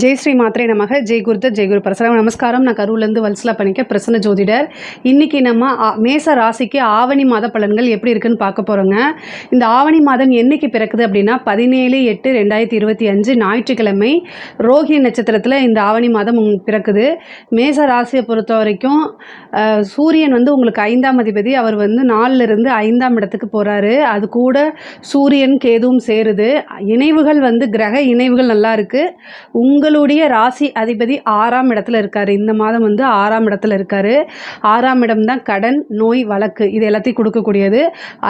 ஜெய் ஸ்ரீ மாத்திரை நமக. ஜெய் குருத்த ஜெய் குரு பரசுராம். நமஸ்காரம். நான் கரூர்லேருந்து வல்சலா பண்ணிக்க பிரசன்ன ஜோதிடர். இன்றைக்கி நம்ம மேச ராசிக்கு ஆவணி மாத பலன்கள் எப்படி இருக்குன்னு பார்க்க போகிறோங்க இந்த ஆவணி மாதம் என்னைக்கு பிறக்குது அப்படின்னா பதினேழு எட்டு ரெண்டாயிரத்தி இருபத்தி அஞ்சு ஞாயிற்றுக்கிழமை ரோஹி நட்சத்திரத்தில் இந்த ஆவணி மாதம் பிறக்குது. மேச ராசியை பொறுத்த வரைக்கும் சூரியன் வந்து உங்களுக்கு ஐந்தாம் அதிபதி. அவர் வந்து நாலுல இருந்து ஐந்தாம் இடத்துக்கு போகிறாரு அது கூட சூரியன் கேதுவும் சேருது. இணைவுகள் வந்து கிரக இணைவுகள் நல்லா இருக்குது உங்கள் உங்களுடைய ராசி அதிபதி ஆறாம் இடத்துல இருக்காரு. இந்த மாதம் வந்து ஆறாம் இடத்துல இருக்காரு. ஆறாம் இடம் தான் கடன் நோய் வழக்கு. இது எல்லாத்தையும் கொடுக்கக்கூடியது.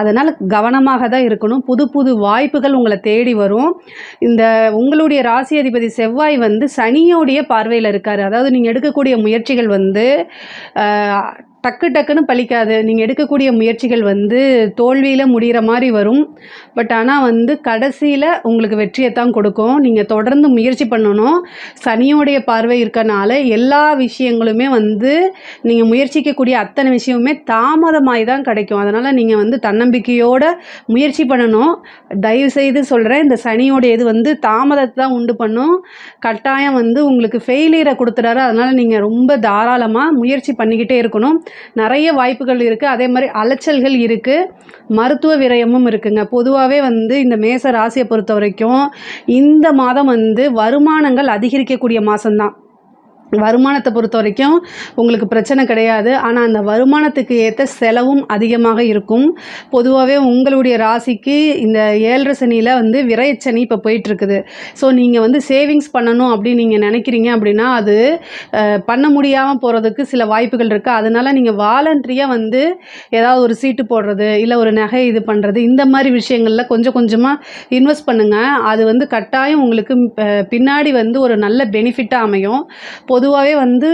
அதனால் கவனமாக தான் இருக்கணும். புது புது வாய்ப்புகள் உங்களை தேடி வரும். இந்த உங்களுடைய ராசி அதிபதி செவ்வாய் வந்து சனியோடைய பார்வையில் இருக்காரு. அதாவது நீங்கள் எடுக்கக்கூடிய முயற்சிகள் வந்து டக்கு டக்குன்னு பலிக்காது நீங்கள் எடுக்கக்கூடிய முயற்சிகள் வந்து தோல்வியில் முடிகிற மாதிரி வரும். பட் ஆனால் வந்து கடைசியில் உங்களுக்கு வெற்றியை தான் கொடுக்கும். நீங்கள் தொடர்ந்து முயற்சி பண்ணணும். சனியோடைய பார்வை இருக்கனால எல்லா விஷயங்களுமே வந்து நீங்கள் முயற்சிக்கக்கூடிய அத்தனை விஷயமுமே தாமதமாகி தான் கிடைக்கும். அதனால் நீங்கள் வந்து தன்னம்பிக்கையோட முயற்சி பண்ணணும். தயவு செய்து சொல்கிறேன் இந்த சனியோடைய இது வந்து தாமதத்தை தான் உண்டு பண்ணும். கட்டாயம் வந்து உங்களுக்கு ஃபெயிலியரை கொடுத்துறாரு அதனால் நீங்கள் ரொம்ப தாராளமாக முயற்சி பண்ணிக்கிட்டே இருக்கணும். நிறைய வாய்ப்புகள் இருக்குது அதே மாதிரி அலைச்சல்கள் இருக்குது மருத்துவ விரயமும் இருக்குங்க. பொதுவாகவே வந்து இந்த மேச ராசியை பொறுத்த வரைக்கும் இந்த மாதம் வந்து வருமானங்கள் அதிகரிக்கக்கூடிய மாதம்தான் வருமானத்தை பொறுத்த வரைக்கும் உங்களுக்கு பிரச்சனை கிடையாது. ஆனால் அந்த வருமானத்துக்கு ஏற்ற செலவும் அதிகமாக இருக்கும். பொதுவாகவே உங்களுடைய ராசிக்கு இந்த ஏழரை சனியில் வந்து விரயச்சனி இப்போ போயிட்டுருக்குது. ஸோ நீங்கள் வந்து சேவிங்ஸ் பண்ணணும் அப்படின்னு நீங்கள் நினைக்கிறீங்க அப்படின்னா அது பண்ண முடியாமல் போகிறதுக்கு சில வாய்ப்புகள் இருக்குது அதனால் நீங்கள் வாலண்ட்ரியாக வந்து ஏதாவது ஒரு சீட்டு போடுறது இல்லை ஒரு நகை இது பண்ணுறது இந்த மாதிரி விஷயங்களில் கொஞ்சம் கொஞ்சமாக இன்வெஸ்ட் பண்ணுங்கள் அது வந்து கட்டாயம் உங்களுக்கு பின்னாடி வந்து ஒரு நல்ல பெனிஃபிட்டாக அமையும். பொதுவாகவே வந்து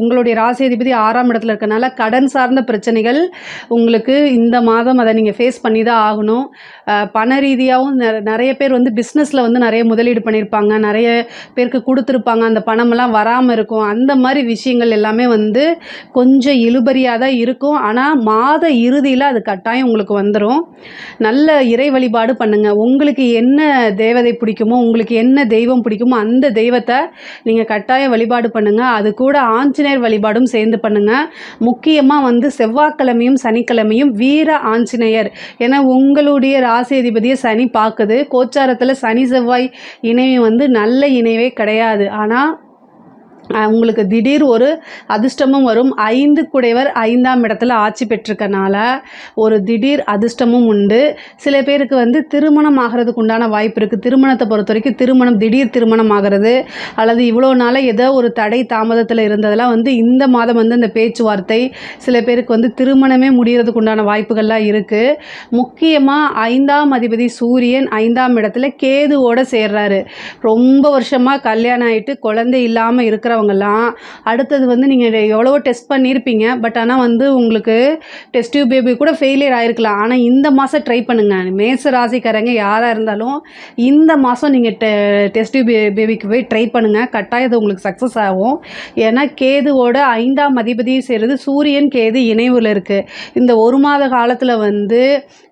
உங்களுடைய ராசி அதிபதி ஆறாம் இடத்துல இருக்கனால கடன் சார்ந்த பிரச்சனைகள் உங்களுக்கு இந்த மாதம் அதை நீங்கள் ஃபேஸ் பண்ணி தான் ஆகணும் பண ரீதியாகவும் நிறைய பேர் வந்து பிஸ்னஸில் வந்து நிறைய முதலீடு பண்ணியிருப்பாங்க நிறைய பேருக்கு கொடுத்துருப்பாங்க. அந்த பணமெல்லாம் வராமல் இருக்கும். அந்த மாதிரி விஷயங்கள் எல்லாமே வந்து கொஞ்சம் இழுபறியாக தான் இருக்கும். ஆனால் மாத இறுதியில் அது கட்டாயம் உங்களுக்கு வந்துடும் நல்ல இறை வழிபாடு பண்ணுங்கள் உங்களுக்கு என்ன தேவதை பிடிக்குமோ உங்களுக்கு என்ன தெய்வம் பிடிக்குமோ அந்த தெய்வத்தை நீங்கள் கட்டாயம் வழிபாடு பண்ணுங்கள் அது கூட ஆஞ்சநேயர் வழிபாடும் சேர்ந்து பண்ணுங்கள் முக்கியமாக வந்து செவ்வாய்க்கிழமையும் சனிக்கிழமையும் வீர ஆஞ்சநேயர். ஏன்னா உங்களுடைய ராசி அதிபதியை சனி பார்க்குது. கோச்சாரத்தில் சனி செவ்வாய் இணைவு வந்து நல்ல இணைவே கிடையாது. ஆனால் உங்களுக்கு திடீர் ஒரு அதிர்ஷ்டமும் வரும். ஐந்து குடைவர் ஐந்தாம் இடத்துல ஆட்சி பெற்றிருக்கனால ஒரு திடீர் அதிர்ஷ்டமும் உண்டு. சில பேருக்கு வந்து திருமணம் ஆகிறதுக்கு உண்டான வாய்ப்பு இருக்குது திருமணத்தை பொறுத்த வரைக்கும் திருமணம் திடீர் திருமணம் ஆகிறது. அல்லது இவ்வளோ நாளாக ஏதோ ஒரு தடை தாமதத்தில் இருந்ததெல்லாம் வந்து இந்த மாதம் வந்து அந்த பேச்சுவார்த்தை சில பேருக்கு வந்து திருமணமே முடிகிறதுக்கு உண்டான வாய்ப்புகள்லாம் இருக்குது முக்கியமாக ஐந்தாம் அதிபதி சூரியன் ஐந்தாம் இடத்துல கேதுவோடு சேர்றாரு. ரொம்ப வருஷமாக கல்யாணம் ஆகிட்டு குழந்தை இல்லாமல் இருக்கிற இருக்கிறவங்கலாம் அடுத்தது வந்து நீங்கள் எவ்வளவோ டெஸ்ட் பண்ணியிருப்பீங்க பட் ஆனால் வந்து உங்களுக்கு டெஸ்ட் டியூப் பேபி கூட ஃபெயிலியர் ஆகிருக்கலாம் ஆனால் இந்த மாதம் ட்ரை பண்ணுங்கள் மேச ராசிக்காரங்க யாராக இருந்தாலும் இந்த மாதம் நீங்கள் டெ டெஸ்ட் டியூப் பேபிக்கு போய் ட்ரை பண்ணுங்கள் கட்டாயம் இது உங்களுக்கு சக்ஸஸ் ஆகும். ஏன்னா கேதுவோட ஐந்தாம் அதிபதியும் சேருது சூரியன் கேது இணைவில் இருக்குது இந்த ஒரு மாத காலத்தில் வந்து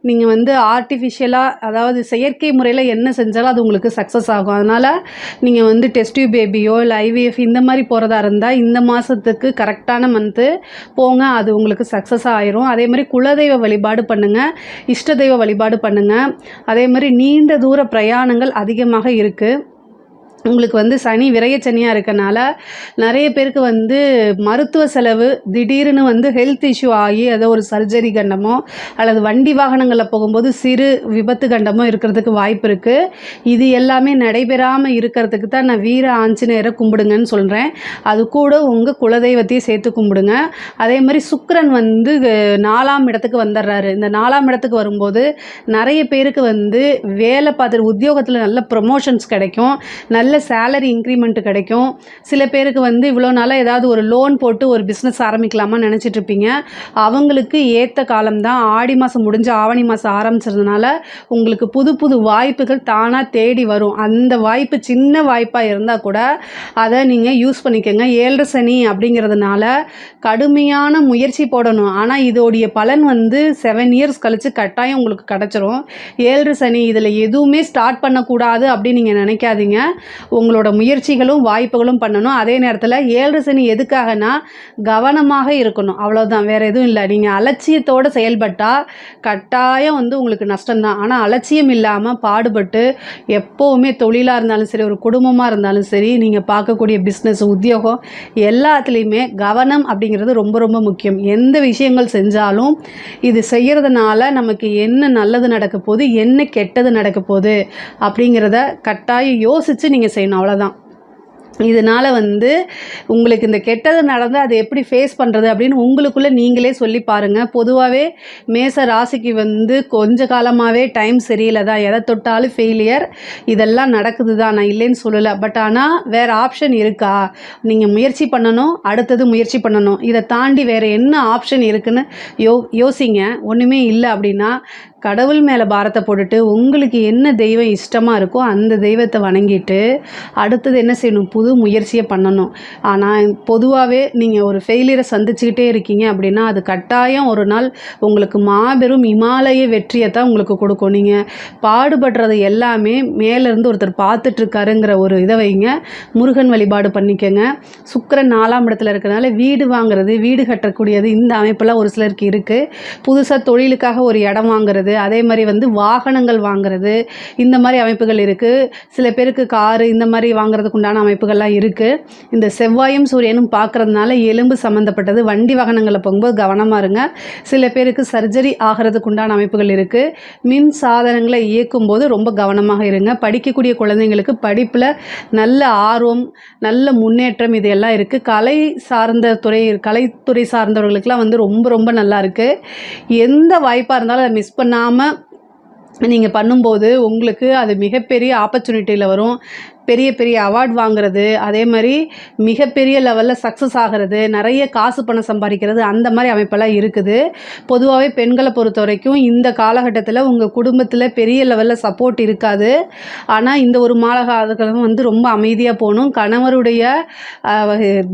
நீங்கள் வந்து ஆர்டிஃபிஷியலாக அதாவது செயற்கை முறையில் என்ன செஞ்சாலும் அது உங்களுக்கு சக்ஸஸ் ஆகும். அதனால் நீங்கள் வந்து டெஸ்ட் டியூப் பேபியோ இல்லை ஐவிஎஃப் இந்த மாதிரி போகிறதா இருந்தால் இந்த மாதத்துக்கு கரெக்டான மந்த்து போங்க அது உங்களுக்கு சக்ஸஸ் ஆயிரும். அதே மாதிரி குலதெய்வ வழிபாடு பண்ணுங்கள் இஷ்ட தெய்வ வழிபாடு பண்ணுங்கள் அதே மாதிரி நீண்ட தூர பிரயாணங்கள் அதிகமாக இருக்குது உங்களுக்கு வந்து சனி விரயச்சனியாக இருக்கனால நிறைய பேருக்கு வந்து மருத்துவ செலவு திடீர்னு வந்து ஹெல்த் இஷ்யூ ஆகி ஏதோ ஒரு சர்ஜரி கண்டமோ அல்லது வண்டி வாகனங்களில் போகும்போது சிறு விபத்து கண்டமோ இருக்கிறதுக்கு வாய்ப்பு இருக்குது இது எல்லாமே நடைபெறாமல் இருக்கிறதுக்கு தான் நான் வீர ஆஞ்சநேயரை கும்பிடுங்கன்னு சொல்கிறேன் அது கூட உங்கள் குலதெய்வத்தையும் சேர்த்து கும்பிடுங்க. அதே மாதிரி சுக்கரன் வந்து நாலாம் இடத்துக்கு வந்துடுறாரு இந்த நாலாம் இடத்துக்கு வரும்போது நிறைய பேருக்கு வந்து வேலை பார்த்துட்டு உத்தியோகத்தில் நல்ல ப்ரொமோஷன்ஸ் கிடைக்கும். நல்ல நல்ல சேலரி இன்க்ரிமெண்ட் கிடைக்கும். சில பேருக்கு வந்து இவ்வளோ நாளாக ஏதாவது ஒரு லோன் போட்டு ஒரு பிஸ்னஸ் ஆரம்பிக்கலாமா நினச்சிட்ருப்பீங்க. அவங்களுக்கு ஏற்ற காலம்தான் ஆடி மாதம் முடிஞ்சு ஆவணி மாதம் ஆரம்பிச்சதுனால உங்களுக்கு புது புது வாய்ப்புகள் தானாக தேடி வரும். அந்த வாய்ப்பு சின்ன வாய்ப்பாக இருந்தால் கூட அதை நீங்கள் யூஸ் பண்ணிக்கோங்க. ஏழரை சனி அப்படிங்கிறதுனால கடுமையான முயற்சி போடணும். ஆனால் இதோடைய பலன் வந்து செவன் இயர்ஸ் கழித்து கட்டாயம் உங்களுக்கு கிடச்சிரும். ஏழரை சனி இதில் எதுவுமே ஸ்டார்ட் பண்ணக்கூடாது அப்படின்னு நீங்கள் நினைக்காதீங்க. உங்களோட முயற்சிகளும் வாய்ப்புகளும் பண்ணணும். அதே நேரத்தில் ஏழு சனி எதுக்காகனா கவனமாக இருக்கணும். அவ்வளோதான் வேறு எதுவும் இல்லை. நீங்கள் அலட்சியத்தோடு செயல்பட்டால் கட்டாயம் வந்து உங்களுக்கு நஷ்டம்தான். ஆனால் அலட்சியம் இல்லாமல் பாடுபட்டு எப்போவுமே தொழிலாக இருந்தாலும் சரி ஒரு குடும்பமாக இருந்தாலும் சரி நீங்கள் பார்க்கக்கூடிய பிஸ்னஸ் உத்தியோகம் எல்லாத்துலேயுமே கவனம் அப்படிங்கிறது ரொம்ப ரொம்ப முக்கியம். எந்த விஷயங்கள் செஞ்சாலும் இது செய்கிறதுனால நமக்கு என்ன நல்லது நடக்க போகுது என்ன கெட்டது நடக்க போகுது அப்படிங்கிறத கட்டாயம் யோசித்து நீங்கள் செய்யணும் அவ்வளோதான் இதனால் வந்து உங்களுக்கு இந்த கெட்டது நடந்து அதை எப்படி ஃபேஸ் பண்ணுறது அப்படின்னு உங்களுக்குள்ளே நீங்களே சொல்லி பாருங்கள் பொதுவாகவே மேச ராசிக்கு வந்து கொஞ்ச காலமாகவே டைம் சரியில்லை தான். எதை தொட்டாலும் ஃபெயிலியர் இதெல்லாம் நடக்குது தான். நான் இல்லைன்னு சொல்லலை. பட் ஆனால் வேறு ஆப்ஷன் இருக்கா? நீங்கள் முயற்சி பண்ணணும் அடுத்தது முயற்சி பண்ணணும். இதை தாண்டி வேறு என்ன ஆப்ஷன் இருக்குதுன்னு யோ யோசிங்க. ஒன்றுமே இல்லை அப்படின்னா கடவுள் மேலே பாரத்தை போட்டுட்டு உங்களுக்கு என்ன தெய்வம் இஷ்டமாக இருக்கோ அந்த தெய்வத்தை வணங்கிட்டு அடுத்தது என்ன செய்யணும்? புது முயற்சியை பண்ணணும். ஆனால் பொதுவாகவே நீங்கள் ஒரு ஃபெயிலியரை சந்திச்சுக்கிட்டே இருக்கீங்க அப்படின்னா அது கட்டாயம் ஒரு நாள் உங்களுக்கு மாபெரும் இமாலய வெற்றியை தான் உங்களுக்கு கொடுக்கும். நீங்கள் பாடுபடுறது எல்லாமே மேலேருந்து ஒருத்தர் பார்த்துட்ருக்காருங்கிற ஒரு இதை வைங்க. முருகன் வழிபாடு பண்ணிக்கோங்க. சுக்கரன் நாலாம் இடத்துல இருக்கிறனால வீடு வாங்குறது வீடு கட்டக்கூடியது இந்த அமைப்பெல்லாம் ஒரு சிலருக்கு இருக்குது புதுசாக தொழிலுக்காக ஒரு இடம் வாங்குறது அதே மாதிரி வந்து வாகனங்கள் வாங்குறது இந்த மாதிரி அமைப்புகள் இருக்குது சில பேருக்கு காரு இந்த மாதிரி வாங்குறதுக்கு உண்டான அமைப்புகள்லாம் இருக்குது இந்த செவ்வாயும் சூரியனும் பார்க்குறதுனால எலும்பு சம்மந்தப்பட்டது வண்டி வாகனங்களை போகும்போது கவனமாக இருங்க. சில பேருக்கு சர்ஜரி ஆகிறதுக்கு உண்டான அமைப்புகள் இருக்குது மின் சாதனங்களை இயக்கும் போது ரொம்ப கவனமாக இருங்க. படிக்கக்கூடிய குழந்தைங்களுக்கு படிப்பில் நல்ல ஆர்வம் நல்ல முன்னேற்றம் இது எல்லாம் இருக்குது கலை சார்ந்த துறை கலைத்துறை சார்ந்தவர்களுக்கெல்லாம் வந்து ரொம்ப ரொம்ப நல்லா இருக்குது எந்த வாய்ப்பாக இருந்தாலும் அதை மிஸ் பண்ணாமல் நீங்கள் பண்ணும்போது உங்களுக்கு அது மிகப்பெரிய ஆப்பர்ச்சுனிட்டியில் வரும். பெரிய பெரிய அவார்ட் வாங்குறது அதே மாதிரி மிகப்பெரிய லெவலில் சக்ஸஸ் ஆகிறது நிறைய காசு பணம் சம்பாதிக்கிறது அந்த மாதிரி அமைப்பெல்லாம் இருக்குது. பொதுவாகவே பெண்களை பொறுத்த வரைக்கும் இந்த காலகட்டத்தில் உங்கள் குடும்பத்தில் பெரிய லெவலில் சப்போர்ட் இருக்காது. ஆனால் இந்த ஒரு மாலகாலங்களும் வந்து ரொம்ப அமைதியாக போகணும். கணவருடைய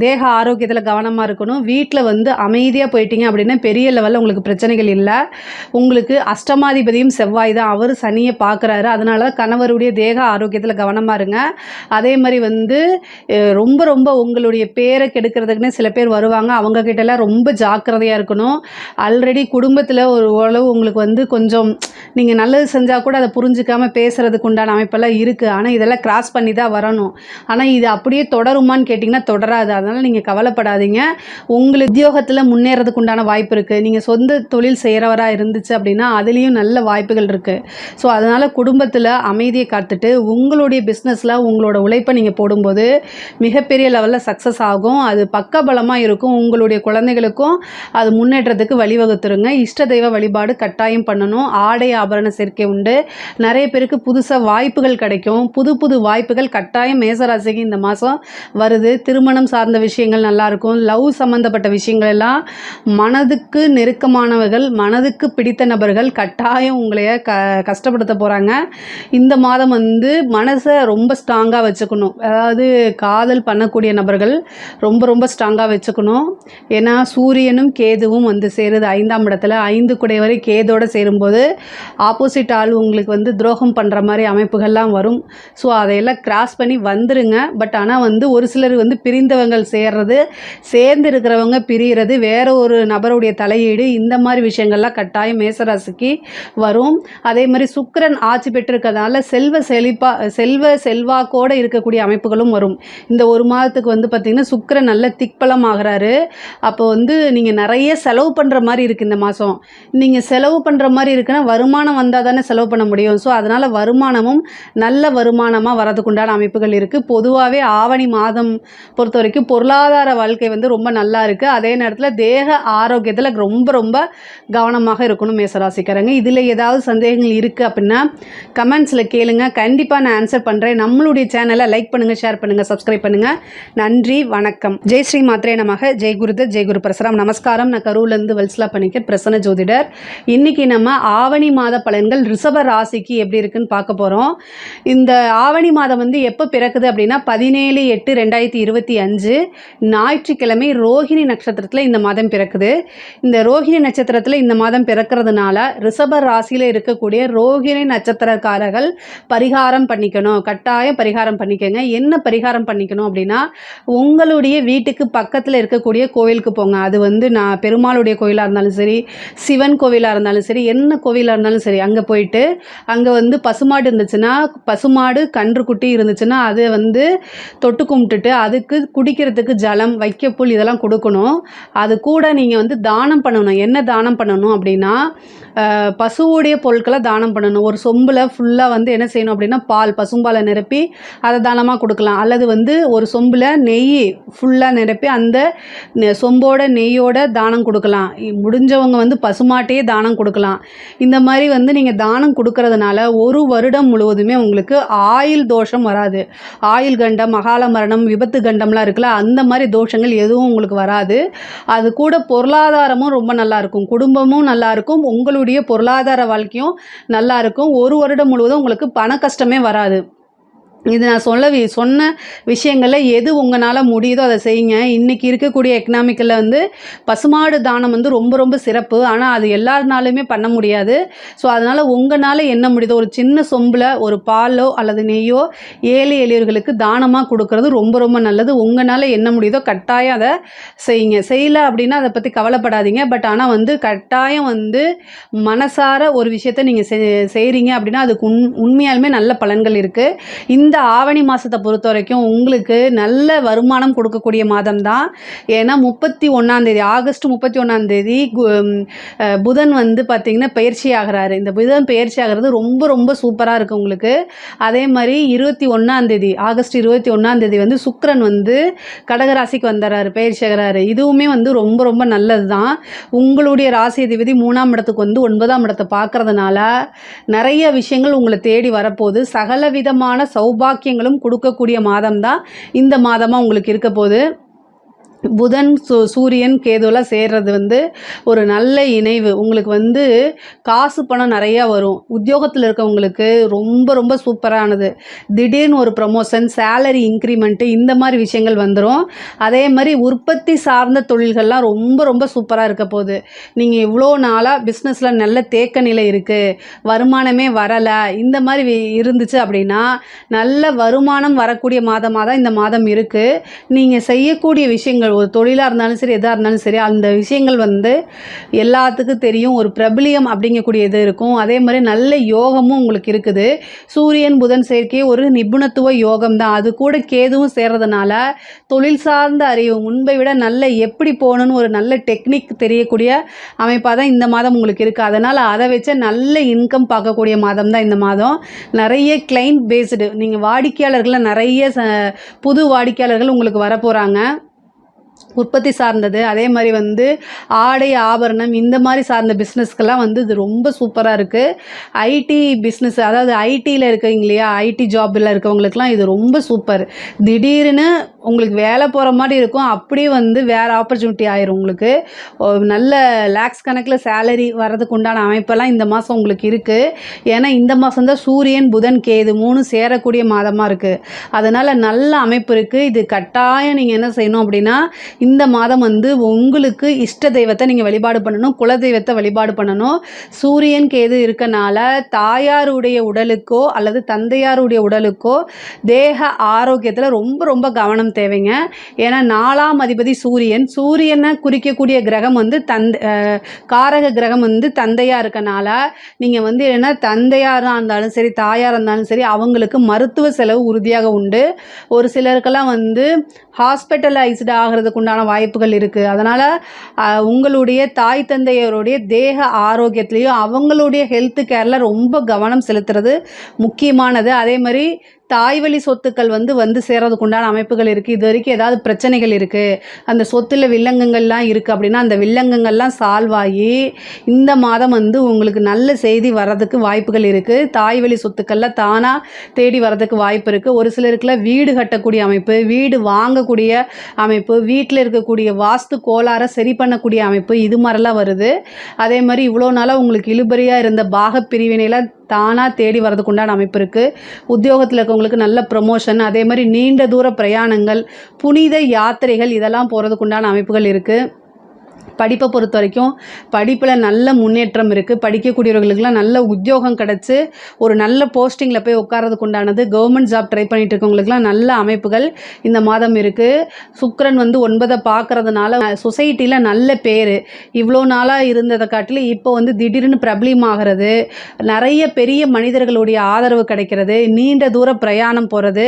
தேக ஆரோக்கியத்தில் கவனமாக இருக்கணும். வீட்டில் வந்து அமைதியாக போயிட்டீங்க அப்படின்னா பெரிய லெவலில் உங்களுக்கு பிரச்சனைகள் இல்லை. உங்களுக்கு அஷ்டமாதிபதியும் செவ்வாய் தான். அவர் சனியை பார்க்குறாரு. அதனால கணவருடைய தேக ஆரோக்கியத்தில் கவனமாக இருங்க. அதே மாதிரி வந்து ரொம்ப ரொம்ப உங்களுடைய பேரை கெடுக்கிறதுக்குன்னு சில பேர் வருவாங்க. அவங்க கிட்டலாம் ரொம்ப ஜாக்கிரதையாக இருக்கணும். ஆல்ரெடி குடும்பத்தில் ஒரு ஓரளவு உங்களுக்கு வந்து கொஞ்சம் நீங்கள் நல்லது செஞ்சால் கூட அதை புரிஞ்சுக்காம பேசுகிறதுக்கு உண்டான அமைப்பெல்லாம் இருக்குது ஆனால் இதெல்லாம் கிராஸ் பண்ணி தான் வரணும். ஆனால் இது அப்படியே தொடருமான்னு கேட்டிங்கன்னா தொடராது. அதனால் நீங்கள் கவலைப்படாதீங்க. உங்களுக்கு உத்தியோகத்தில் முன்னேறதுக்கு உண்டான வாய்ப்பு இருக்குது நீங்கள் சொந்த தொழில் செய்கிறவராக இருந்துச்சு அப்படின்னா அதுலேயும் நல்ல வாய்ப்புகள் இருக்குது ஸோ அதனால் குடும்பத்தில் அமைதியை காத்துட்டு உங்களுடைய பிஸ்னஸில் உங்களோட உழைப்பை நீங்கள் போடும்போது மிகப்பெரிய லெவலில் சக்ஸஸ் ஆகும். அது பக்கபலமாக இருக்கும். உங்களுடைய குழந்தைகளுக்கும் அது முன்னேற்றத்துக்கு வழிவகுத்துருங்க. இஷ்ட தெய்வ வழிபாடு கட்டாயம் பண்ணணும். ஆடை ஆபரண சேர்க்கை உண்டு. நிறைய பேருக்கு புதுசாக வாய்ப்புகள் கிடைக்கும். புது புது வாய்ப்புகள் கட்டாயம் மேசராசிக்கு இந்த மாதம் வருது. திருமணம் சார்ந்த விஷயங்கள் நல்லாயிருக்கும் லவ் சம்மந்தப்பட்ட விஷயங்கள் எல்லாம் மனதுக்கு நெருக்கமானவர்கள் மனதுக்கு பிடித்த நபர்கள் கட்டாயம் உங்களைய க கஷ்டப்படுத்த போகிறாங்க இந்த மாதம் வந்து மனசை ரொம்ப ஸ்ட்ராங் ஸ்ட்ராங்காக வச்சுக்கணும். அதாவது காதல் பண்ணக்கூடிய நபர்கள் ரொம்ப ரொம்ப ஸ்ட்ராங்காக வச்சுக்கணும். ஏன்னா சூரியனும் கேதுவும் வந்து சேருது ஐந்தாம் இடத்துல. ஐந்து குடைவரை கேதோடு சேரும்போது ஆப்போசிட் ஆள் உங்களுக்கு வந்து துரோகம் பண்ணுற மாதிரி அமைப்புகள்லாம் வரும். ஸோ அதையெல்லாம் கிராஸ் பண்ணி வந்துருங்க. பட் ஆனால் வந்து ஒரு சிலர் வந்து பிரிந்தவங்கள் சேர்றது சேர்ந்து இருக்கிறவங்க பிரியறது வேற ஒரு நபருடைய தலையீடு இந்த மாதிரி விஷயங்கள்லாம் கட்டாயம் மேசராசிக்கு வரும். அதே மாதிரி சுக்கரன் ஆட்சி பெற்றிருக்கிறதுனால செல்வ செழிப்பா செல்வ செல்வாக்கோடு இருக்கக்கூடிய அமைப்புகளும் வரும். இந்த ஒரு மாதத்துக்கு வந்து பார்த்திங்கன்னா சுக்கிரன் நல்ல திக்பலம் ஆகிறாரு அப்போ வந்து நீங்கள் நிறைய செலவு பண்ணுற மாதிரி இருக்குது இந்த மாதம் நீங்கள் செலவு பண்ணுற மாதிரி இருக்குன்னா வருமானம் வந்தால் தானே செலவு பண்ண முடியும். ஸோ அதனால் வருமானமும் நல்ல வருமானமாக வரதுக்குண்டான அமைப்புகள் இருக்குது பொதுவாகவே ஆவணி மாதம் பொறுத்த வரைக்கும் பொருளாதார வாழ்க்கை வந்து ரொம்ப நல்லா இருக்குது அதே நேரத்தில் தேக ஆரோக்கியத்தில் ரொம்ப ரொம்ப கவனமாக இருக்கணும் மேசராசிக்காரங்க. இதில் ஏதாவது சந்தேகங்கள் இருக்குது அப்படின்னா கமெண்ட்ஸில் கேளுங்க. கண்டிப்பாக நான் ஆன்சர் பண்ணுறேன் நம்மளுடைய சேனலை லைக் பண்ணுங்கள் ஷேர் பண்ணுங்கள் சப்ஸ்கிரைப் பண்ணுங்கள் நன்றி வணக்கம். ஜெய் ஸ்ரீ மாத்ரே நமக. ஜெய் ஜெய்குரு ஜெய் குரு நமஸ்காரம். நான் கரூர்லேருந்து வல்சலா பண்ணிக்க பிரசன்ன ஜோதிடர். இன்றைக்கி நம்ம ஆவணி மாத பலன்கள் ரிஷப ராசிக்கு எப்படி இருக்குன்னு பார்க்க போகிறோம் இந்த ஆவணி மாதம் வந்து எப்போ பிறக்குது அப்படின்னா பதினேழு எட்டு ரெண்டாயிரத்தி இருபத்தி அஞ்சு ஞாயிற்றுக்கிழமை ரோஹிணி நட்சத்திரத்தில் இந்த மாதம் பிறக்குது. இந்த ரோஹிணி நட்சத்திரத்தில் இந்த மாதம் பிறக்கிறதுனால ரிஷப ராசியில் இருக்கக்கூடிய ரோஹிணி நட்சத்திரக்காரர்கள் பரிகாரம் பண்ணிக்கணும். கட்டாயம் பரிகாரம் பண்ணிக்கோங்க. என்ன பரிகாரம் பண்ணிக்கணும் அப்படின்னா உங்களுடைய வீட்டுக்கு பக்கத்தில் இருக்கக்கூடிய கோவிலுக்கு போங்க. அது வந்து நான் பெருமாளுடைய கோவிலாக இருந்தாலும் சரி சிவன் கோவிலாக இருந்தாலும் சரி என்ன கோவிலாக இருந்தாலும் சரி அங்கே போயிட்டு அங்கே வந்து பசுமாடு இருந்துச்சுன்னா பசுமாடு கன்றுக்குட்டி இருந்துச்சுன்னா அதை வந்து தொட்டு கும்பிட்டுட்டு அதுக்கு குடிக்கிறதுக்கு ஜலம் வைக்கப்புல் இதெல்லாம் கொடுக்கணும். அது கூட நீங்கள் வந்து தானம் பண்ணணும். என்ன தானம் பண்ணணும் அப்படின்னா பசுவுடைய பொருட்களை தானம் பண்ணணும். ஒரு சொம்பில் ஃபுல்லாக வந்து என்ன செய்யணும் அப்படின்னா பால் பசும்பாலை நிரப்பி அதை தானமாக கொடுக்கலாம். அல்லது வந்து ஒரு சொம்பில் நெய் ஃபுல்லாக நிரப்பி அந்த நெ- சொம்போட நெய்யோட தானம் கொடுக்கலாம். முடிஞ்சவங்க வந்து பசுமாட்டையே தானம் கொடுக்கலாம். இந்த மாதிரி வந்து நீங்கள் தானம் கொடுக்கறதுனால ஒரு வருடம் முழுவதுமே உங்களுக்கு ஆயுள் தோஷம் வராது. ஆயுள் கண்டம் மகால மரணம் விபத்து கண்டம்லாம் இருக்குல்ல அந்த மாதிரி தோஷங்கள் எதுவும் உங்களுக்கு வராது. அது கூட பொருளாதாரமும் ரொம்ப நல்லாயிருக்கும் குடும்பமும் நல்லாயிருக்கும் உங்களுடைய பொருளாதார வாழ்க்கையும் நல்லாயிருக்கும் ஒரு வருடம் முழுவதும் உங்களுக்கு பண கஷ்டமே வராது. இது நான் சொல்ல வி- சொன்ன விஷயங்களில் எது உங்களால் முடியுதோ அதை செய்யுங்க. இன்றைக்கி இருக்கக்கூடிய எக்கனாமிக்கில் வந்து பசுமாடு தானம் வந்து ரொம்ப ரொம்ப சிறப்பு. ஆனால் அது எல்லாருனாலுமே பண்ண முடியாது. ஸோ அதனால் உங்களால் என்ன முடியுதோ ஒரு சின்ன சொம்பில் ஒரு பாலோ அல்லது நெய்யோ ஏழை எளியவர்களுக்கு தானமாக கொடுக்கறது ரொம்ப ரொம்ப நல்லது. உங்களால் என்ன முடியுதோ கட்டாயம் அதை செய்யுங்க. செய்யலை அப்படின்னா அதை பற்றி கவலைப்படாதீங்க. பட் ஆனால் வந்து கட்டாயம் வந்து மனசார ஒரு விஷயத்த நீங்கள் செய்கிறீங்க அப்படின்னா அதுக்கு உண் உண்மையாலுமே நல்ல பலன்கள் இருக்குது இந்த ஆவணி மாதத்தை பொறுத்த வரைக்கும் உங்களுக்கு நல்ல வருமானம் கொடுக்கக்கூடிய மாதம் தான் ஏன்னா முப்பத்தி ஒன்றாந்தேதி ஆகஸ்ட் முப்பத்தி ஒன்றாந்தேதி புதன் வந்து பார்த்திங்கன்னா பயிற்சி ஆகிறாரு. இந்த புதன் பயிற்சி ஆகிறது ரொம்ப ரொம்ப சூப்பராக இருக்குது உங்களுக்கு. அதே மாதிரி இருபத்தி ஒன்றாந்தேதி ஆகஸ்ட் இருபத்தி ஒன்றாந்தேதி வந்து சுக்கரன் வந்து கடகராசிக்கு வந்துடுறாரு பயிற்சி ஆகிறாரு. இதுவுமே வந்து ரொம்ப ரொம்ப நல்லது தான் உங்களுடைய ராசி அதிபதி மூணாம் இடத்துக்கு வந்து ஒன்பதாம் இடத்தை பார்க்கறதுனால நிறைய விஷயங்கள் உங்களை தேடி வரப்போகுது. சகல விதமான சௌபாக்கியங்களும் கொடுக்கக்கூடிய மாதம் தான் இந்த மாதமாக உங்களுக்கு இருக்க போகுது. புதன் சூ சூரியன் கேதுவெல்லாம் சேர்றது வந்து ஒரு நல்ல இணைவு. உங்களுக்கு வந்து காசு பணம் நிறையா வரும். உத்தியோகத்தில் இருக்கவங்களுக்கு ரொம்ப ரொம்ப சூப்பரானது. திடீர்னு ஒரு ப்ரமோஷன் சேலரி இன்க்ரிமெண்ட்டு இந்த மாதிரி விஷயங்கள் வந்துடும் அதே மாதிரி உற்பத்தி சார்ந்த தொழில்கள்லாம் ரொம்ப ரொம்ப சூப்பராக இருக்க போகுது. நீங்கள் இவ்வளோ நாளாக பிஸ்னஸில் நல்ல தேக்க நிலை இருக்குது வருமானமே வரலை. இந்த மாதிரி இருந்துச்சு அப்படின்னா நல்ல வருமானம் வரக்கூடிய மாதமாக தான் இந்த மாதம் இருக்குது நீங்கள் செய்யக்கூடிய விஷயங்கள் ஒரு தொழிலாக இருந்தாலும் சரி எதாக இருந்தாலும் சரி அந்த விஷயங்கள் வந்து எல்லாத்துக்கும் தெரியும். ஒரு பிரபலியம் அப்படிங்கக்கூடிய இது இருக்கும். அதே மாதிரி நல்ல யோகமும் உங்களுக்கு இருக்குது. சூரியன் புதன் சேர்க்கை ஒரு நிபுணத்துவ யோகம் தான் அது கூட கேதுவும் சேர்றதுனால தொழில் சார்ந்த அறிவு முன்பை விட நல்ல எப்படி போகணும்னு ஒரு நல்ல டெக்னிக் தெரியக்கூடிய அமைப்பாக தான் இந்த மாதம் உங்களுக்கு இருக்குது அதனால் அதை வச்சு நல்ல இன்கம் பார்க்கக்கூடிய மாதம் தான் இந்த மாதம். நிறைய கிளைண்ட் பேஸ்டு நீங்கள் வாடிக்கையாளர்களை நிறைய ச புது வாடிக்கையாளர்கள் உங்களுக்கு வரப்போகிறாங்க உற்பத்தி சார்ந்தது. அதே மாதிரி வந்து ஆடை ஆபரணம் இந்த மாதிரி சார்ந்த பிஸ்னஸ்க்கெல்லாம் வந்து இது ரொம்ப சூப்பராக இருக்குது ஐடி பிஸ்னஸ் அதாவது ஐடியில் இருக்கீங்க இல்லையா? ஐடி ஜாபில் இருக்கவங்களுக்குலாம் இது ரொம்ப சூப்பர் திடீர்னு உங்களுக்கு வேலை போகிற மாதிரி இருக்கும். அப்படியே வந்து வேறு ஆப்பர்ச்சுனிட்டி ஆயிரும் உங்களுக்கு. நல்ல லேக்ஸ் கணக்கில் சேலரி வர்றதுக்கு உண்டான அமைப்பெல்லாம் இந்த மாதம் உங்களுக்கு இருக்குது ஏன்னா இந்த மாதம் தான் சூரியன் புதன் கேது மூணு சேரக்கூடிய மாதமாக இருக்குது அதனால் நல்ல அமைப்பு இருக்குது இது கட்டாயம் நீங்கள் என்ன செய்யணும் அப்படின்னா இந்த மாதம் வந்து உங்களுக்கு இஷ்ட தெய்வத்தை நீங்கள் வழிபாடு பண்ணணும் குல தெய்வத்தை வழிபாடு பண்ணணும். சூரியன் கேது இருக்கனால தாயாருடைய உடலுக்கோ அல்லது தந்தையாருடைய உடலுக்கோ தேக ஆரோக்கியத்தில் ரொம்ப ரொம்ப கவனம் தேவைங்க. ஏன்னா நாலாம் அதிபதி சூரியன் சூரியனை குறிக்கக்கூடிய கிரகம் வந்து தந்தை காரக கிரகம் வந்து தந்தையாக இருக்கனால நீங்கள் வந்து என்ன தந்தையாராக இருந்தாலும் சரி தாயாராக இருந்தாலும் சரி அவங்களுக்கு மருத்துவ செலவு உறுதியாக உண்டு. ஒரு சிலருக்கெல்லாம் வந்து ஹாஸ்பிட்டலைஸ்டு ஆகிறதுக்குண்டான உண்டான வாய்ப்புகள் இருக்குது அதனால் உங்களுடைய தாய் தந்தையருடைய தேக ஆரோக்கியத்துலேயும் அவங்களுடைய ஹெல்த் கேரில் ரொம்ப கவனம் செலுத்துறது முக்கியமானது. அதே மாதிரி தாய்வழி சொத்துக்கள் வந்து வந்து சேர்றதுக்கு உண்டான அமைப்புகள் இருக்குது இது வரைக்கும் ஏதாவது பிரச்சனைகள் இருக்குது அந்த சொத்தில் வில்லங்கங்கள்லாம் இருக்குது அப்படின்னா அந்த வில்லங்கங்கள்லாம் சால்வ் ஆகி இந்த மாதம் வந்து உங்களுக்கு நல்ல செய்தி வர்றதுக்கு வாய்ப்புகள் இருக்குது தாய்வழி சொத்துக்களில் தானாக தேடி வர்றதுக்கு வாய்ப்பு இருக்குது ஒரு சிலருக்குலாம் வீடு கட்டக்கூடிய அமைப்பு வீடு வாங்கக்கூடிய அமைப்பு வீட்டில் இருக்கக்கூடிய வாஸ்து கோளாறை சரி பண்ணக்கூடிய அமைப்பு இது மாதிரிலாம் வருது. அதே மாதிரி இவ்வளோ நாளாக உங்களுக்கு இழுபறியாக இருந்த பாக பிரிவினையில் தானாக தேடி வரதுக்கு உண்டான அமைப்பு இருக்குது உத்தியோகத்தில் இருக்கவங்களுக்கு நல்ல ப்ரொமோஷன் அதே மாதிரி நீண்ட தூர பிரயாணங்கள் புனித யாத்திரைகள் இதெல்லாம் போகிறதுக்கு உண்டான அமைப்புகள் இருக்குது படிப்பை பொறுத்த வரைக்கும் படிப்பில் நல்ல முன்னேற்றம் இருக்குது படிக்கக்கூடியவர்களுக்கெல்லாம் நல்ல உத்தியோகம் கிடச்சி ஒரு நல்ல போஸ்டிங்கில் போய் உட்காரதுக்கு உண்டானது கவர்மெண்ட் ஜாப் ட்ரை பண்ணிட்டு இருக்கவங்களுக்குலாம் நல்ல அமைப்புகள் இந்த மாதம் இருக்குது சுக்கரன் வந்து ஒன்பதை பார்க்கறதுனால சொசைட்டியில் நல்ல பேர். இவ்வளோ நாளாக இருந்ததை காட்டிலும் இப்போ வந்து திடீர்னு பிரபலியமாகிறது நிறைய பெரிய மனிதர்களுடைய ஆதரவு கிடைக்கிறது. நீண்ட தூர பிரயாணம் போகிறது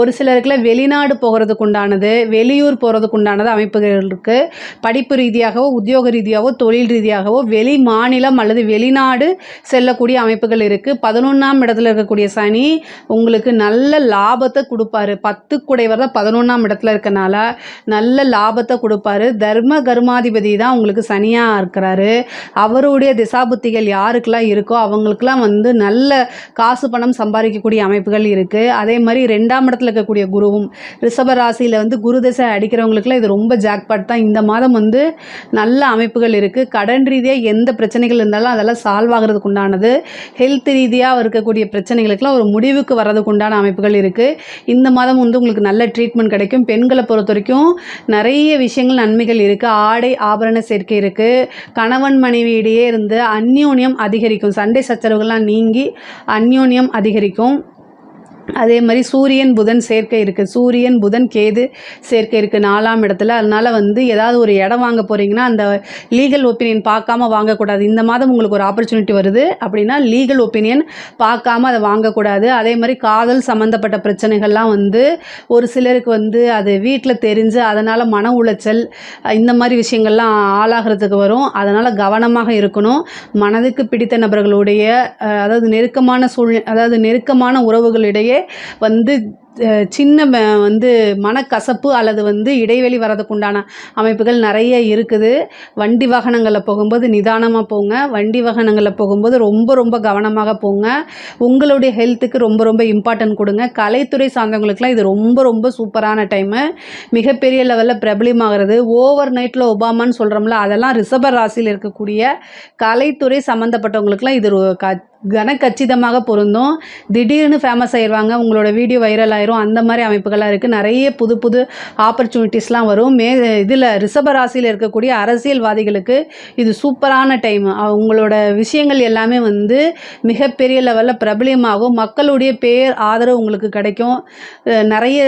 ஒரு சிலருக்குலாம் வெளிநாடு போகிறதுக்கு உண்டானது வெளியூர் போகிறதுக்கு உண்டானது அமைப்புகள் இருக்குது படிப்பு ரீதியாக ரீதியாகவோ உத்தியோக ரீதியாகவோ தொழில் ரீதியாகவோ வெளி மாநிலம் அல்லது வெளிநாடு செல்லக்கூடிய அமைப்புகள் இருக்குது பதினொன்றாம் இடத்துல இருக்கக்கூடிய சனி உங்களுக்கு நல்ல லாபத்தை கொடுப்பாரு. பத்து குடைவர் தான் பதினொன்றாம் இடத்துல இருக்கனால நல்ல லாபத்தை கொடுப்பாரு. தர்ம கர்மாதிபதி தான் உங்களுக்கு சனியாக இருக்கிறாரு. அவருடைய திசாபுத்திகள் யாருக்கெல்லாம் இருக்கோ அவங்களுக்கெல்லாம் வந்து நல்ல காசு பணம் சம்பாதிக்கக்கூடிய அமைப்புகள் இருக்குது அதே மாதிரி ரெண்டாம் இடத்துல இருக்கக்கூடிய குருவும் ரிஷப ராசியில் வந்து குரு திசை அடிக்கிறவங்களுக்குலாம் இது ரொம்ப ஜாக்பாட் தான். இந்த மாதம் வந்து நல்ல அமைப்புகள் இருக்குது கடன் ரீதியாக எந்த பிரச்சனைகள் இருந்தாலும் அதெல்லாம் சால்வ் ஆகிறதுக்கு உண்டானது. ஹெல்த் ரீதியாக இருக்கக்கூடிய பிரச்சனைகளுக்கெல்லாம் ஒரு முடிவுக்கு வர்றதுக்கு உண்டான அமைப்புகள் இருக்குது இந்த மாதம் வந்து உங்களுக்கு நல்ல ட்ரீட்மெண்ட் கிடைக்கும். பெண்களை பொறுத்த வரைக்கும் நிறைய விஷயங்கள் நன்மைகள் இருக்குது ஆடை ஆபரண சேர்க்கை இருக்குது கணவன் மனைவியிடையே இருந்து அந்யோன்யம் அதிகரிக்கும். சண்டை சச்சரவுகள்லாம் நீங்கி அந்யோன்யம் அதிகரிக்கும். அதே மாதிரி சூரியன் புதன் சேர்க்கை இருக்குது சூரியன் புதன் கேது சேர்க்கை இருக்குது நாலாம் இடத்துல. அதனால் வந்து ஏதாவது ஒரு இடம் வாங்க போகிறீங்கன்னா அந்த லீகல் ஒப்பீனியன் பார்க்காம வாங்கக்கூடாது. இந்த மாதம் உங்களுக்கு ஒரு ஆப்பர்ச்சுனிட்டி வருது அப்படின்னா லீகல் ஒப்பீனியன் பார்க்காம அதை வாங்கக்கூடாது. அதே மாதிரி காதல் சம்மந்தப்பட்ட பிரச்சனைகள்லாம் வந்து ஒரு சிலருக்கு வந்து அது வீட்டில் தெரிஞ்சு அதனால் மன உளைச்சல் இந்த மாதிரி விஷயங்கள்லாம் ஆளாகிறதுக்கு வரும். அதனால் கவனமாக இருக்கணும். மனதுக்கு பிடித்த நபர்களுடைய அதாவது நெருக்கமான சூழ் அதாவது நெருக்கமான உறவுகளிடையே வந்து சின்ன ம- வந்து மனக்கசப்பு அல்லது வந்து இடைவெளி வரதுக்குண்டான அமைப்புகள் நிறைய இருக்குது. வண்டி வாகனங்களில் போகும்போது நிதானமாக போங்க. வண்டி வாகனங்களில் போகும்போது ரொம்ப ரொம்ப கவனமாக போங்க. உங்களுடைய ஹெல்த்துக்கு ரொம்ப ரொம்ப இம்பார்ட்டன்ட் கொடுங்க. கலைத்துறை சார்ந்தவங்களுக்குலாம் இது ரொம்ப ரொம்ப சூப்பரான டைமு. மிகப்பெரிய லெவலில் பிரபலமாகிறது. ஓவர் நைட்டில் ஒபாமான்னு சொல்கிறோம்ல அதெல்லாம் ரிஷப ராசியில் இருக்கக்கூடிய கலைத்துறை சம்மந்தப்பட்டவங்களுக்குலாம் இது ஒரு க கனக்கச்சிதமாக பொருந்தும். திடீர்னு ஃபேமஸ் ஆயிடுவாங்க உங்களோட வீடியோ வைரல் ஆயிரும். அந்த மாதிரி அமைப்புகள்லாம் இருக்குது நிறைய புது புது ஆப்பர்ச்சுனிட்டிஸ்லாம் வரும். மே இதில் ரிஷப ராசியில் இருக்கக்கூடிய அரசியல்வாதிகளுக்கு இது சூப்பரான டைம் அவங்களோட விஷயங்கள் எல்லாமே வந்து மிகப்பெரிய லெவலில் பிரபலியமாகும். மக்களுடைய பேர் ஆதரவு உங்களுக்கு கிடைக்கும். நிறைய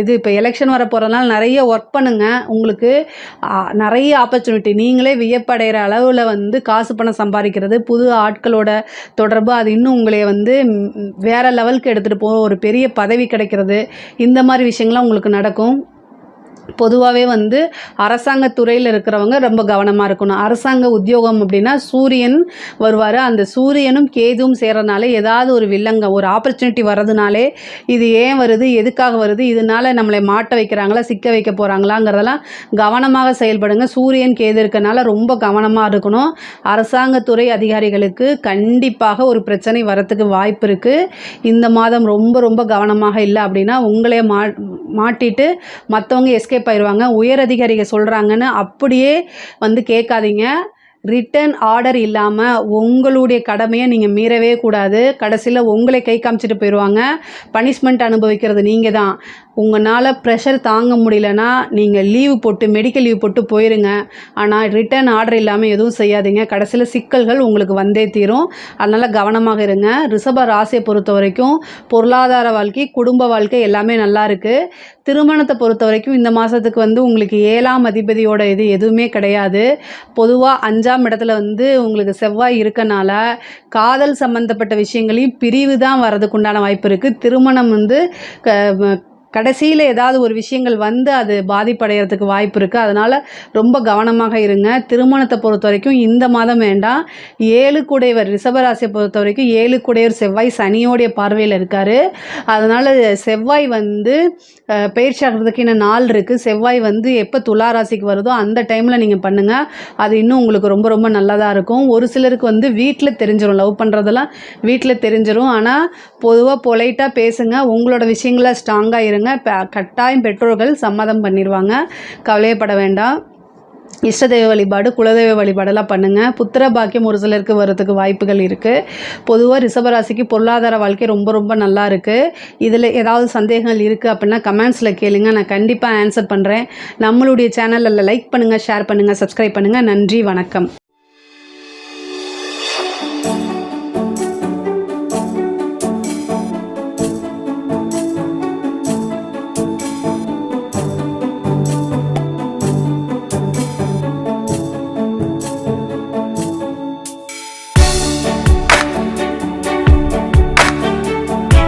இது இப்போ எலெக்ஷன் வர போகிறதுனால நிறைய ஒர்க் பண்ணுங்க. உங்களுக்கு நிறைய ஆப்பர்ச்சுனிட்டி நீங்களே வியப்படைகிற அளவில் வந்து காசு பணம் சம்பாதிக்கிறது புது ஆட்களோட தொடர்பு அது இன்னும் உங்களை வந்து வேற லெவலுக்கு எடுத்துகிட்டு போகிற ஒரு பெரிய பதவி கிடைக்கிறது. இந்த மாதிரி விஷயங்கள்லாம் உங்களுக்கு நடக்கும். பொதுவாகவே வந்து அரசாங்க துறையில் இருக்கிறவங்க ரொம்ப கவனமாக இருக்கணும். அரசாங்க உத்தியோகம் அப்படின்னா சூரியன் வருவார். அந்த சூரியனும் கேதுவும் சேர்றனால ஏதாவது ஒரு வில்லங்க ஒரு ஆப்பர்ச்சுனிட்டி வர்றதுனாலே இது ஏன் வருது எதுக்காக வருது இதனால நம்மளை மாட்ட வைக்கிறாங்களா சிக்க வைக்க போகிறாங்களாங்கிறதெல்லாம் கவனமாக செயல்படுங்க. சூரியன் கேது இருக்கனால ரொம்ப கவனமாக இருக்கணும். அரசாங்கத்துறை அதிகாரிகளுக்கு கண்டிப்பாக ஒரு பிரச்சனை வரத்துக்கு வாய்ப்பு இருக்குது இந்த மாதம் ரொம்ப ரொம்ப கவனமாக இல்லை அப்படின்னா உங்களே மா மாட்டிட்டு மற்றவங்க எஸ்கேப் ஆயிடுவாங்க உயர் அதிகாரிகள் சொல்கிறாங்கன்னு அப்படியே வந்து கேட்காதீங்க. ரிட்டன் ஆர்டர் இல்லாமல் உங்களுடைய கடமையை நீங்கள் மீறவே கூடாது. கடைசியில் உங்களை கை காமிச்சிட்டு போயிடுவாங்க பனிஷ்மெண்ட் அனுபவிக்கிறது நீங்கள் தான் உங்களால் ப்ரெஷர் தாங்க முடியலனா நீங்கள் லீவு போட்டு மெடிக்கல் லீவ் போட்டு போயிருங்க. ஆனால் ரிட்டன் ஆர்டர் இல்லாமல் எதுவும் செய்யாதீங்க. கடைசியில் சிக்கல்கள் உங்களுக்கு வந்தே தீரும். அதனால் கவனமாக இருங்க. ரிஷப ராசியை பொறுத்த வரைக்கும் பொருளாதார வாழ்க்கை குடும்ப வாழ்க்கை எல்லாமே நல்லா இருக்குது திருமணத்தை பொறுத்த வரைக்கும் இந்த மாதத்துக்கு வந்து உங்களுக்கு ஏழாம் அதிபதியோட இது எதுவுமே கிடையாது. பொதுவாக அஞ்சாம் இடத்துல வந்து உங்களுக்கு செவ்வாய் இருக்கனால காதல் சம்மந்தப்பட்ட விஷயங்களையும் பிரிவு தான் வரதுக்குண்டான வாய்ப்பு இருக்குது திருமணம் வந்து க கடைசியில் ஏதாவது ஒரு விஷயங்கள் வந்து அது பாதிப்படைகிறதுக்கு வாய்ப்பு இருக்குது அதனால் ரொம்ப கவனமாக இருங்க. திருமணத்தை பொறுத்த வரைக்கும் இந்த மாதம் வேண்டாம். ஏழு குடையவர் ரிஷபராசியை பொறுத்த வரைக்கும் ஏழு குடையவர் செவ்வாய் சனியோடைய பார்வையில் இருக்கார். அதனால் செவ்வாய் வந்து பயிற்சி ஆகிறதுக்கு இன்னும் நாள் இருக்குது செவ்வாய் வந்து எப்போ துலா ராசிக்கு வருதோ அந்த டைமில் நீங்கள் பண்ணுங்கள் அது இன்னும் உங்களுக்கு ரொம்ப ரொம்ப நல்லதாக இருக்கும். ஒரு சிலருக்கு வந்து வீட்டில் தெரிஞ்சிடும் லவ் பண்ணுறதெல்லாம் வீட்டில் தெரிஞ்சிடும் ஆனால் பொதுவாக பொலைட்டாக பேசுங்க. உங்களோட விஷயங்களை ஸ்ட்ராங்காக இருங்க. ப- கட்டாயம் பெற்றோர்கள் சம்மதம் பண்ணிடுவாங்க கவலையப்பட வேண்டாம். இஷ்ட தெய்வ வழிபாடு குலதெய்வ வழிபாடெல்லாம் பண்ணுங்கள் புத்திர பாக்கியம் ஒரு சிலருக்கு வரதுக்கு வாய்ப்புகள் இருக்குது பொதுவாக ரிஷபராசிக்கு பொருளாதார வாழ்க்கை ரொம்ப ரொம்ப நல்லா இருக்குது இதில் ஏதாவது சந்தேகங்கள் இருக்குது அப்படின்னா கமெண்ட்ஸில் கேளுங்க. நான் கண்டிப்பாக ஆன்சர் பண்ணுறேன் நம்மளுடைய சேனலில் லைக் பண்ணுங்கள் ஷேர் பண்ணுங்கள் சப்ஸ்கிரைப் பண்ணுங்கள் நன்றி வணக்கம்.